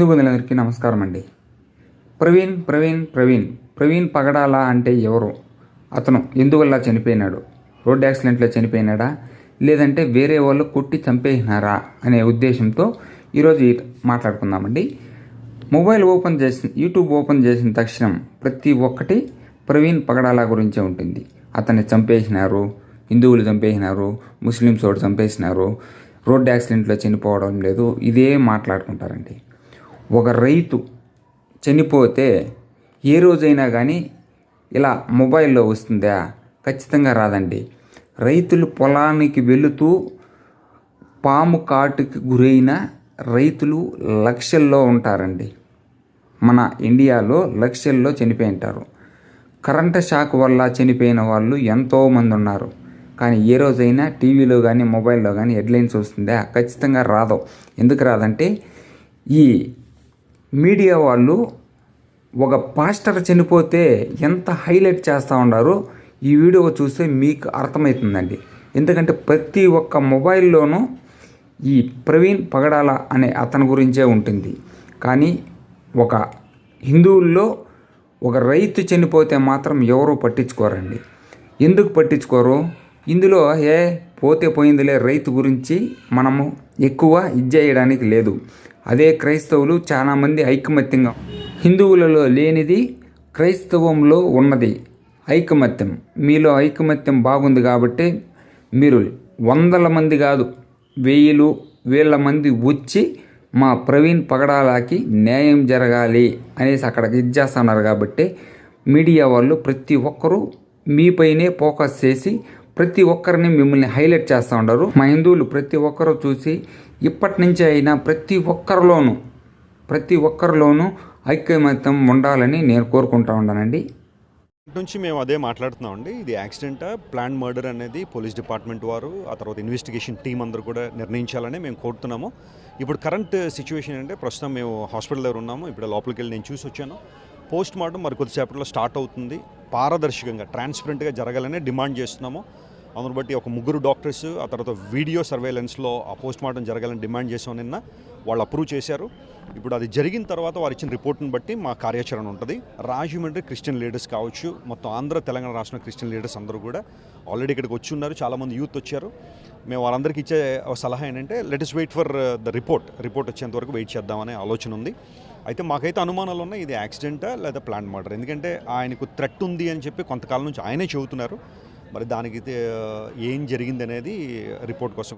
హిందూ బంధువులందరికీ నమస్కారం అండి ప్రవీణ్ ప్రవీణ్ ప్రవీణ్. ప్రవీణ్ పగడాల అంటే ఎవరు? అతను ఎందువల్ల చనిపోయినాడు? రోడ్ యాక్సిడెంట్లో చనిపోయినాడా? లేదంటే వేరే వాళ్ళు కొట్టి చంపేసినారా? అనే ఉద్దేశంతో ఈరోజు మాట్లాడుకుందామండి. మొబైల్ ఓపెన్ చేసి యూట్యూబ్ ఓపెన్ చేసిన తక్షణం ప్రతి ఒక్కటి ప్రవీణ్ పగడాల గురించే ఉంటుంది. అతన్ని చంపేసినారు హిందువులు చంపేసినారు ముస్లిమ్స్ వాడు చంపేసినారు రోడ్ యాక్సిడెంట్లో చనిపోవడం లేదు ఇదే మాట్లాడుకుంటారండి. ఒక రైతు చనిపోతే ఏ రోజైనా కానీ ఇలా మొబైల్లో వస్తుందా? ఖచ్చితంగా రాదండి. రైతులు పొలానికి వెళుతూ పాము కాటుకి గురైన రైతులు లక్షల్లో ఉంటారండి. మన ఇండియాలో లక్షల్లో చనిపోయి ఉంటారు. కరెంట్ షాక్ వల్ల చనిపోయిన వాళ్ళు ఎంతోమంది ఉన్నారు. కానీ ఏ రోజైనా టీవీలో కానీ మొబైల్లో కానీ హెడ్లైన్స్ వస్తుందా? ఖచ్చితంగా రాదు. ఎందుకు రాదంటే ఈ మీడియా వాళ్ళు ఒక పాస్టర్ చనిపోతే ఎంత హైలైట్ చేస్తూ ఉన్నారో ఈ వీడియో చూస్తే మీకు అర్థమవుతుందండి. ఎందుకంటే ప్రతి ఒక్క మొబైల్లోనూ ఈ ప్రవీణ్ పగడాల అనే అతని గురించే ఉంటుంది. కానీ ఒక హిందువుల్లో ఒక రైతు చనిపోతే మాత్రం ఎవరూ పట్టించుకోరండి. ఎందుకు పట్టించుకోరు? ఇందులో ఏ పోతే పోయిందిలే రైతు గురించి మనము ఎక్కువ ఇచ్చేయడానికి లేదు. అదే క్రైస్తవులు చాలామంది ఐకమత్యంగా హిందువులలో లేనిది క్రైస్తవంలో ఉన్నది. ఐకమత్యం. మీలో ఐకమత్యం బాగుంది కాబట్టి మీరు వందల మంది కాదు వెయ్యిలు వేల మంది వచ్చి మా ప్రవీణ్ పగడాలకి న్యాయం జరగాలి అనేసి అక్కడికి ఇచ్చేస్తున్నారు కాబట్టి మీడియా వాళ్ళు ప్రతి ఒక్కరూ మీపైనే ఫోకస్ చేసి ప్రతి ఒక్కరిని మిమ్మల్ని హైలైట్ చేస్తూ ఉంటారు మా హిందువులు ప్రతి ఒక్కరూ చూసి ఇప్పటి నుంచి అయినా ప్రతి ఒక్కరిలోనూ ప్రతి ఒక్కరిలోనూ ఐక్యమత్యం ఉండాలని నేను కోరుకుంటా ఉన్నానండి. నుంచి మేము అదే మాట్లాడుతున్నాం అండి ఇది యాక్సిడెంట్ ప్లాన్ మర్డర్ అనేది పోలీస్ డిపార్ట్మెంట్ వారు ఆ తర్వాత ఇన్వెస్టిగేషన్ టీం అందరూ కూడా నిర్ణయించాలని మేము కోరుతున్నాము. ఇప్పుడు కరెంట్ సిచ్యువేషన్ అంటే ప్రస్తుతం మేము హాస్పిటల్ దగ్గర ఉన్నాము. ఇప్పుడు లోపలికి వెళ్ళి నేను చూసి వచ్చాను. పోస్ట్ మార్టం మరి కొద్దిసేపట్లో స్టార్ట్ అవుతుంది. పారదర్శకంగా ట్రాన్స్పరెంట్గా జరగాలని డిమాండ్ చేస్తున్నాము. అందును బట్టి ఒక ముగ్గురు డాక్టర్స్ ఆ తర్వాత వీడియో సర్వేలెన్స్లో ఆ పోస్ట్ మార్టం జరగాలని డిమాండ్ చేసాం నిన్న. వాళ్ళు అప్రూవ్ చేశారు. ఇప్పుడు అది జరిగిన తర్వాత వారు ఇచ్చిన రిపోర్ట్ని బట్టి మా కార్యాచరణ ఉంటుంది. రాజమండ్రి క్రిస్టియన్ లీడర్స్ కావచ్చు మొత్తం ఆంధ్ర తెలంగాణ రాష్ట్ర క్రిస్టియన్ లీడర్స్ అందరూ కూడా ఆల్రెడీ ఇక్కడికి వచ్చి ఉన్నారు. చాలామంది యూత్ వచ్చారు. మేము వాళ్ళందరికీ ఇచ్చే సలహా ఏంటంటే let is wait for the report report వచ్చేంత వరకు వెయిట్ చేద్దామనే ఆలోచన ఉంది. అయితే మాకైతే అనుమానాలు ఉన్నాయి ఇది యాక్సిడెంటా లేదా ప్లాన్ మర్డర్? ఎందుకంటే ఆయనకు థ్రెట్ ఉంది అని చెప్పి కొంతకాలం నుంచి ఆయనే చెబుతున్నారు. మరి దానికి ఏం జరిగింది అనేది రిపోర్ట్ కోసం